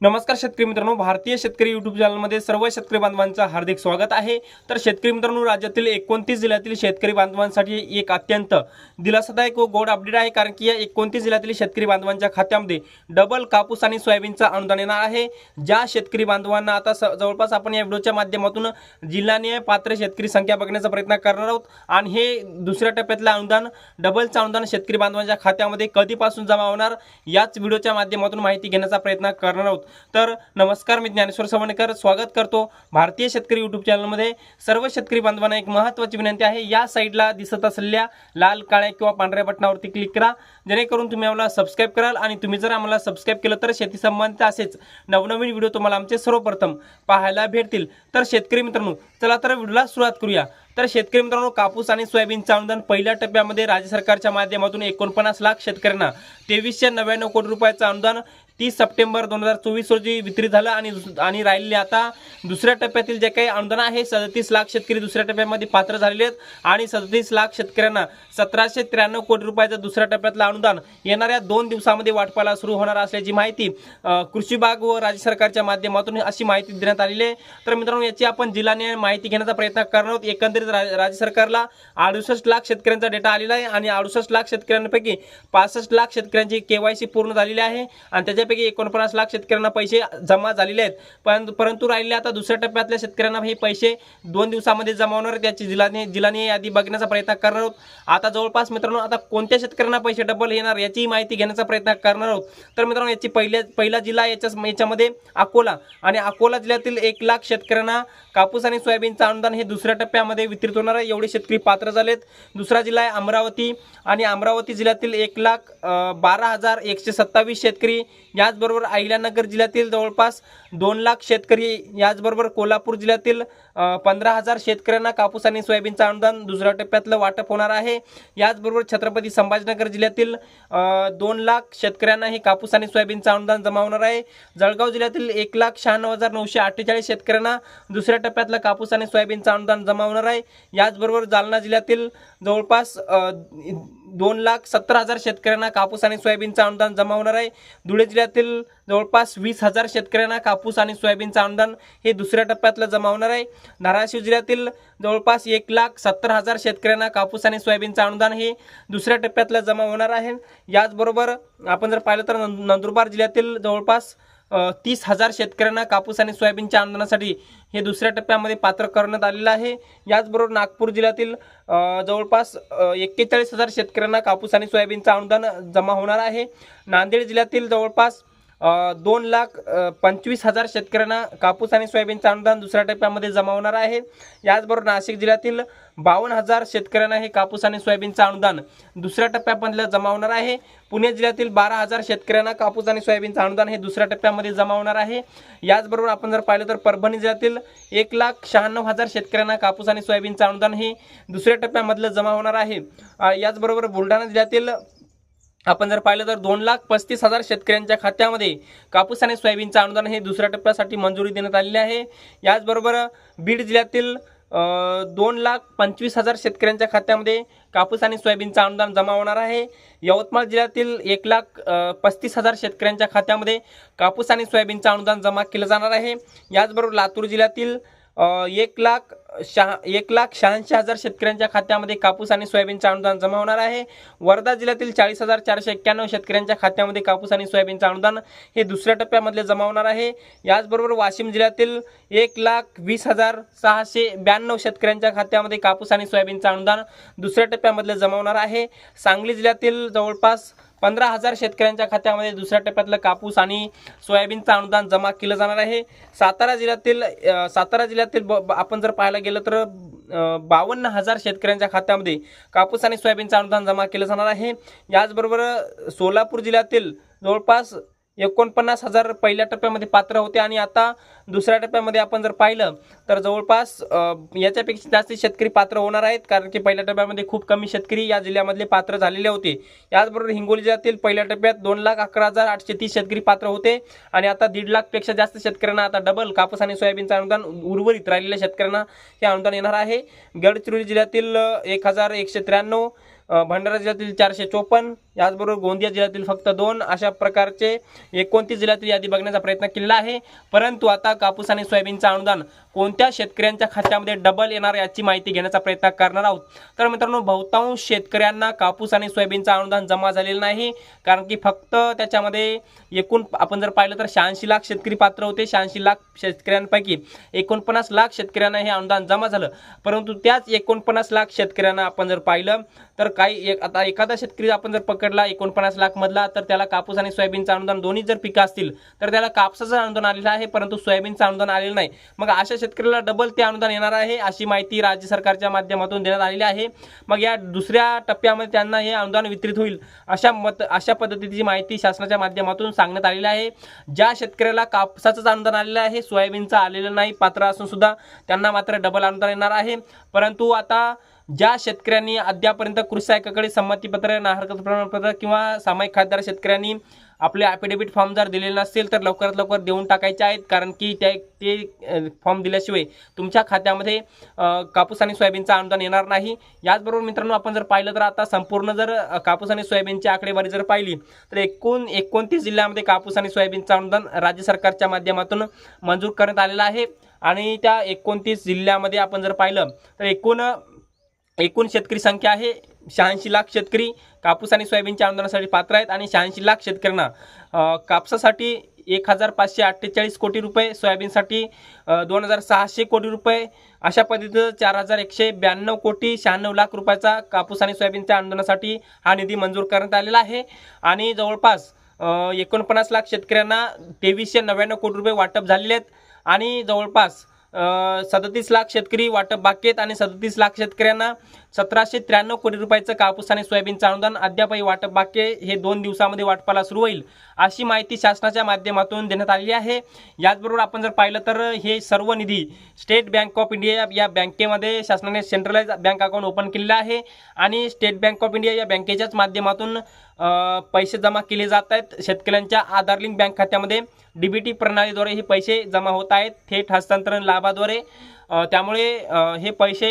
नमस्कार शेतकरी मित्रांनो भारतीय शेतकरी युट्यूब चॅनलमध्ये सर्व शेतकरी बांधवांचं हार्दिक स्वागत आहे. तर शेतकरी मित्रांनो राज्यातील एकोणतीस जिल्ह्यातील शेतकरी बांधवांसाठी एक अत्यंत दिलासादायक व गोड अपडेट आहे. कारण की या एकोणतीस जिल्ह्यातील शेतकरी बांधवांच्या खात्यामध्ये डबल कापूस आणि सोयाबीनचं अनुदान येणार आहे. ज्या शेतकरी बांधवांना आता स- जवळपास आपण या व्हिडिओच्या माध्यमातून जिल्हानिहाय पात्र शेतकरी संख्या बघण्याचा प्रयत्न करणार आहोत. आणि हे दुसऱ्या टप्प्यातलं अनुदान डबलचं अनुदान शेतकरी बांधवांच्या खात्यामध्ये कधीपासून जमा होणार याच व्हिडिओच्या माध्यमातून माहिती घेण्याचा प्रयत्न करणार आहोत. तर नमस्कार मी ज्ञानेश्वर सवणकर. स्वागत करतो भारतीय शेतकरी युट्यूब चॅनलमध्ये सर्व शेतकरी बांधवांना एक महत्त्वाची विनंती आहे या साईडला दिसत असलेल्या लाल काळ्या किंवा पांढऱ्या बटनावरती क्लिक करा. जेणेकरून तुम्ही आम्हाला सबस्क्राईब कराल आणि तुम्ही जर आम्हाला सबस्क्राईब केलं तर शेती संबंधित असेच नवनवीन व्हिडिओ तुम्हाला आमचे सर्वप्रथम पाहायला भेटतील. तर शेतकरी मित्रांनो चला तर व्हिडिओला सुरुवात करूया. तर शेतकरी मित्रांनो कापूस आणि सोयाबीनचं अनुदान पहिल्या टप्प्यामध्ये राज्य सरकारच्या माध्यमातून एकोणपन्नास लाख शेतकऱ्यांना तेवीसशे नव्याण्णव कोटी रुपयाचं अनुदान तीस सप्टेंबर दोन हजार चोवीस रोजी वितरित झालं आणि दुस- आणि राहिलेले आता दुसऱ्या टप्प्यातील जे काही अनुदान आहे सदतीस लाख शेतकरी दुसऱ्या टप्प्यामध्ये पात्र झालेले आहेत आणि सदतीस लाख शेतकऱ्यांना सतराशे त्र्याण्णव कोटी रुपयाचं दुसऱ्या टप्प्यातलं अनुदान येणाऱ्या दोन दिवसामध्ये वाटपाला सुरू होणार असल्याची माहिती कृषी विभाग व राज्य सरकारच्या माध्यमातून अशी माहिती देण्यात आलेली आहे. तर मित्रांनो याची आपण जिल्हाने माहिती घेण्याचा प्रयत्न करणार आहोत. एकंदरीत राज्य सरकारला अडुसष्ट लाख शेतकऱ्यांचा डेटा आलेला आहे आणि अडुसष्ट लाख शेतकऱ्यांपैकी पासष्ट लाख शेतकऱ्यांची केवायसी पूर्ण झालेली आहे आणि त्याच्या त्यापैकी एकोणपन्नास लाख शेतकऱ्यांना पैसे जमा झालेले आहेत. परंतु परंतु राहिले आता दुसऱ्या टप्प्यातल्या शेतकऱ्यांना हे पैसे दोन दिवसामध्ये जमा होणार आहेत. जिल्हाने जिल्हाने यादी बघण्याचा प्रयत्न करणार आहोत. आता जवळपास मित्रांनो आता कोणत्या शेतकऱ्यांना पैसे डबल येणार याचीही माहिती घेण्याचा प्रयत्न करणार आहोत. तर मित्रांनो याची पहिल्या पहिला जिल्हा याच्या याच्यामध्ये अकोला आणि अकोला जिल्ह्यातील एक लाख शेतकऱ्यांना कापूस आणि सोयाबीनचं अनुदान हे दुसऱ्या टप्प्यामध्ये वितरित होणार आहे. एवढे शेतकरी पात्र झालेत. दुसरा जिल्हा आहे अमरावती आणि अमरावती जिल्ह्यातील एक लाख बारा हजार एकशे सत्तावीस शेतकरी याचबरोबर अहिल्यानगर जिल्ह्यातील जवळपास दोन लाख शेतकरी याचबरोबर कोल्हापूर जिल्ह्यातील पंधरा हजार शेतकऱ्यांना कापूस आणि सोयाबीनचं अनुदान दुसऱ्या टप्प्यातलं वाटप होणार आहे. याचबरोबर छत्रपती संभाजीनगर जिल्ह्यातील दोन लाख शेतकऱ्यांना हे कापूस आणि सोयाबीनचं अनुदान जमा होणार आहे. जळगाव जिल्ह्यातील एक लाख शहाण्णव हजार नऊशे अठ्ठेचाळीस शेतकऱ्यांना दुसऱ्या टप्प्यातलं कापूस आणि सोयाबीनचं अनुदान जमा होणार आहे. याचबरोबर जालना जिल्ह्यातील जवळपास दोन लाख सत्तर हजार शेतकऱ्यांना कापूस आणि सोयाबीनचं अनुदान जमा होणार आहे. धुळे जिल्ह्यातील जवळपास वीस हजार शेतकऱ्यांना कापूस आणि सोयाबीनचं अनुदान हे दुसऱ्या टप्प्यातलं जमा होणार आहे धाराशिव जिल्ह्यातील जवळपास एक लाख सत्तर हजार शेतकऱ्यांना कापूस आणि सोयाबीनचं अनुदान हे दुसऱ्या टप्प्यातलं जमा होणार आहे. याचबरोबर आपण जर पाहिलं तर नंदुरबार जिल्ह्यातील जवळपास तीस हजार शेतकऱ्यांना कापूस आणि सोयाबीनच्या अनुदानासाठी हे दुसऱ्या टप्प्यामध्ये पात्र करण्यात आलेलं आहे. याचबरोबर नागपूर जिल्ह्यातील जवळपास एक्केचाळीस हजार शेतकऱ्यांना कापूस आणि सोयाबीनचं अनुदान जमा होणार आहे. नांदेड जिल्ह्यातील जवळपास दोन लाख पंचवीस हजार शेतकऱ्यांना कापूस आणि सोयाबीनचं अनुदान दुसऱ्या टप्प्यामध्ये जमा होणार आहे. याचबरोबर नाशिक जिल्ह्यातील बावन्न हजार शेतकऱ्यांना हे कापूस आणि सोयाबीनचं अनुदान दुसऱ्या टप्प्यामधलं जमा होणार आहे. पुणे जिल्ह्यातील बारा हजार शेतकऱ्यांना कापूस आणि सोयाबीनचं अनुदान हे दुसऱ्या टप्प्यामध्ये जमा होणार आहे. याचबरोबर आपण जर पाहिलं तर परभणी जिल्ह्यातील एक लाख शहाण्णव हजार शेतकऱ्यांना कापूस आणि सोयाबीनचं अनुदान हे दुसऱ्या टप्प्यामधलं जमा होणार आहे याचबरोबर बुलढाणा जिल्ह्यातील आपण जर पाहिलं तर दोन लाख पस्तीस हजार शेतकऱ्यांच्या खात्यामध्ये कापूस आणि सोयाबीनचं अनुदान हे दुसऱ्या टप्प्यासाठी मंजुरी देण्यात आलेली आहे. याचबरोबर बीड जिल्ह्यातील दोन लाख पंचवीस हजार शेतकऱ्यांच्या खात्यामध्ये कापूस आणि सोयाबीनचं अनुदान जमा होणार आहे. यवतमाळ जिल्ह्यातील एक लाख पस्तीस हजार शेतकऱ्यांच्या खात्यामध्ये कापूस आणि सोयाबीनचं अनुदान जमा केलं जाणार आहे. याचबरोबर लातूर जिल्ह्यातील एक लाख शहा एक लाख शहाऐंशी हजार शेतकऱ्यांच्या खात्यामध्ये कापूस आणि सोयाबीनचं अनुदान जमा होणार आहे. वर्धा जिल्ह्यातील चाळीस हजार चारशे एक्क्याण्णव शेतकऱ्यांच्या खात्यामध्ये कापूस आणि सोयाबीनचं अनुदान हे दुसऱ्या टप्प्यामधले जमा होणार आहे. याचबरोबर वाशिम जिल्ह्यातील एक लाख वीस हजार सहाशे ब्याण्णव शेतकऱ्यांच्या खात्यामध्ये कापूस आणि सोयाबीनचं अनुदान दुसऱ्या टप्प्यामधले जमा होणार आहे. सांगली जिल्ह्यातील जवळपास पंधरा हजार शेतकऱ्यांच्या खात्यामध्ये दुसऱ्या टप्प्यातलं कापूस आणि सोयाबीनचं अनुदान जमा केलं जाणार आहे. सातारा जिल्ह्यातील सातारा जिल्ह्यातील ब- ब- आपण जर पाहायला गेलं तर बावन्न हजार शेतकऱ्यांच्या खात्यामध्ये कापूस आणि सोयाबीनचं अनुदान जमा केलं जाणार आहे. याचबरोबर सोलापूर जिल्ह्यातील जवळपास एकोणपन्नास हजार पहिल्या टप्प्यामध्ये पात्र होते आणि आता दुसऱ्या टप्प्यामध्ये आपण जर पाहिलं तर जवळपास याच्यापेक्षा जास्त शेतकरी पात्र होणार आहेत कारण की पहिल्या टप्प्यामध्ये खूप कमी शेतकरी या जिल्ह्यामधले पात्र झालेले होते. याचबरोबर हिंगोली जिल्ह्यातील पहिल्या टप्प्यात दोन लाख अकरा हजार आठशे तीस शेतकरी पात्र होते आणि आता दीड लाखपेक्षा जास्त शेतकऱ्यांना आता डबल कापूस आणि सोयाबीनचं अनुदान उर्वरित राहिलेल्या शेतकऱ्यांना हे अनुदान येणार आहे. गडचिरोली जिल्ह्यातील एक हजार एकशे त्र्याण्णव भंडारा जिल्ह्यातील चारशे चोपन्न याचबरोबर गोंदिया जिल्ह्यातील फक्त दोन अशा प्रकारचे एकोणतीस जिल्ह्यातील यादी बघण्याचा प्रयत्न केलेला आहे. परंतु आता कापूस आणि सोयाबीनचं अनुदान कोणत्या शेतकऱ्यांच्या खात्यामध्ये डबल येणार याची माहिती घेण्याचा प्रयत्न करणार आहोत. तर मित्रांनो बहुतांश शेतकऱ्यांना कापूस आणि सोयाबीनचं अनुदान जमा झालेलं नाही कारण की फक्त त्याच्यामध्ये एकूण आपण जर पाहिलं तर शहाऐंशी लाख शेतकरी पात्र होते. शहाऐंशी लाख शेतकऱ्यांपैकी एकोणपन्नास लाख शेतकऱ्यांना हे अनुदान जमा झालं. परंतु त्याच एकोणपन्नास लाख शेतकऱ्यांना आपण जर पाहिलं तर काही एक आता एखादा शेतकरी आपण जर पकड पकडला एकोणपन्नास लाख मधला तर त्याला कापूस आणि सोयाबीनचं अनुदान दोन्ही जर पिकं असतील तर त्याला कापसाचं अनुदान आलेलं आहे परंतु सोयाबीनचं अनुदान आलेलं नाही. मग अशा शेतकऱ्याला डबल ते अनुदान येणार आहे अशी माहिती राज्य सरकारच्या माध्यमातून देण्यात आलेली आहे. मग या दुसऱ्या टप्प्यामध्ये त्यांना हे अनुदान वितरित होईल अशा मत अशा पद्धतीची माहिती शासनाच्या माध्यमातून सांगण्यात आलेली आहे. ज्या शेतकऱ्याला कापसाचंच अनुदान आलेलं आहे सोयाबीनचं आलेलं नाही पात्र असून सुद्धा त्यांना मात्र डबल अनुदान येणार आहे. परंतु आता ज्या शेतकऱ्यांनी अद्यापर्यंत कृषी आयोगाकडे संमतीपत्र हरकत प्रमाणपत्र किंवा सामायिक खासदार शेतकऱ्यांनी आपले ॲफिडेव्हिट फॉर्म जर दिलेले नसतील तर लवकरात लवकर देऊन टाकायचे आहेत. कारण की त्या ते फॉर्म दिल्याशिवाय तुमच्या खात्यामध्ये कापूस आणि सोयाबीनचं अनुदान येणार नाही. याचबरोबर मित्रांनो आपण जर पाहिलं तर आता संपूर्ण जर कापूस आणि सोयाबीनची आकडेवारी जर पाहिली तर एकूण एकोणतीस जिल्ह्यामध्ये कापूस आणि सोयाबीनचं अनुदान राज्य सरकारच्या माध्यमातून मंजूर करण्यात आलेलं आहे. आणि त्या एकोणतीस जिल्ह्यामध्ये आपण जर पाहिलं तर एकूण एकूण शेतकरी संख्या आहे. शहाऐंशी लाख शेतकरी कापूस आणि सोयाबीनच्या आंदोलनासाठी पात्र आहेत आणि शहाऐंशी लाख शेतकऱ्यांना कापसासाठी एक हजार पाचशे अठ्ठेचाळीस कोटी रुपये सोयाबीनसाठी दोन हजार सहाशे कोटी रुपये. अशा पद्धतीचं चार हजार एकशे ब्याण्णव कोटी शहाण्णव लाख रुपयाचा कापूस आणि सोयाबीनच्या आंदोलनासाठी हा निधी मंजूर करण्यात आलेला आहे. आणि जवळपास एकोणपन्नास लाख शेतकऱ्यांना तेवीसशे नव्याण्णव कोटी रुपये वाटप झालेले आहेत. आणि जवळपास सदतीस लाख शेतकरी वाटप बाकी आहेत आणि सदतीस लाख शेतकऱ्यांना सतराशे त्र्याण्णव कोटी रुपयाचं कापूस आणि सोयाबीनचं अनुदान अद्यापही वाटप बाकी हे दोन दिवसामध्ये वाटपाला सुरू होईल अशी माहिती शासनाच्या माध्यमातून देण्यात आलेली आहे. याचबरोबर आपण जर पाहिलं तर हे सर्व निधी स्टेट बँक ऑफ इंडिया या बँकेमध्ये शासनाने सेंट्रलाइज बँक अकाउंट ओपन केलेलं आहे आणि स्टेट बँक ऑफ इंडिया या बँकेच्याच माध्यमातून पैसे जमा केले जात आहेत. शेतकऱ्यांच्या आधार लिंक बँक खात्यामध्ये डीबीटी प्रणालीद्वारे हे पैसे जमा होत आहेत. थेट हस्तांतरण लाभ अ, त्यामुळे हे पैसे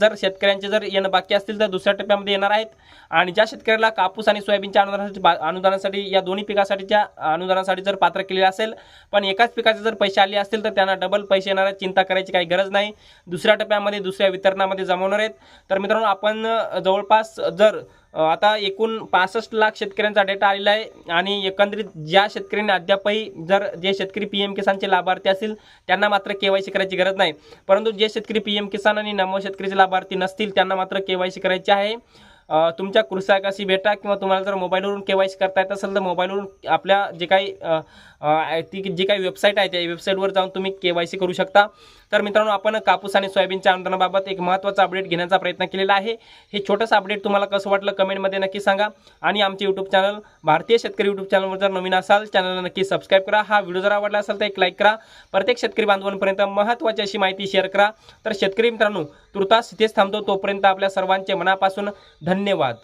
जर शेतकऱ्यांचे जर येणं बाकी असतील तर दुसऱ्या टप्प्यामध्ये येणार आहेत. आणि ज्या शेतकऱ्याला कापूस आणि सोयाबीनच्या अनुदानासाठी बा- अनुदानासाठी या दोन्ही पिकासाठीच्या अनुदानासाठी जर पात्र केलेलं असेल पण एकाच पिकाचे जर पैसे आले असतील तर त्यांना डबल पैसे येणार आहेत चिंता करायची काही गरज नाही. दुसऱ्या टप्प्यामध्ये दुसऱ्या वितरणामध्ये जमवणार आहेत. तर मित्रांनो आपण जवळपास जर आता एकूण पासष्ट लाख शेतकऱ्यांचा डेटा आलेला आहे आणि एकंदरीत ज्या शेतकऱ्यांनी अद्यापही जर जे शेतकरी पी एम किसानचे लाभार्थी असतील त्यांना मात्र के वाय सी करायची गरज नाही. परंतु जे शेतकरी पी एम किसान आणि नमो शेतकरीचे लाभार्थी नसतील त्यांना मात्र के वाय सी करायची आहे. तुमच्या कृषाकाशी भेटा किंवा तुम्हाला जर मोबाईलवरून के वाय सी करता येत असेल तर मोबाईलवरून आपल्या जे काही ती जी काही वेबसाईट आहे त्या वेबसाईटवर जाऊन तुम्ही के वाय सी करू शकता. तर मित्रांनो आपण कापूस आणि सोयाबीनच्या अनुदानाबाबत एक महत्त्वाचा अपडेट घेण्याचा प्रयत्न केलेला आहे. हे छोटंसं अपडेट तुम्हाला कसं वाटलं कमेंटमध्ये नक्की सांगा. आणि आमचे यूट्यूब चॅनल भारतीय शेतकरी यूट्यूब चॅनलवर जर नवीन असाल चॅनलला नक्की सबस्क्राईब करा. हा व्हिडिओ जर आवडला असेल तर एक लाईक करा. प्रत्येक शेतकरी बांधवांपर्यंत महत्त्वाची अशी माहिती शेअर करा. तर शेतकरी मित्रांनो तुर्तास तिथेच थांबतो. तोपर्यंत आपल्या सर्वांचे मनापासून धन्यवाद.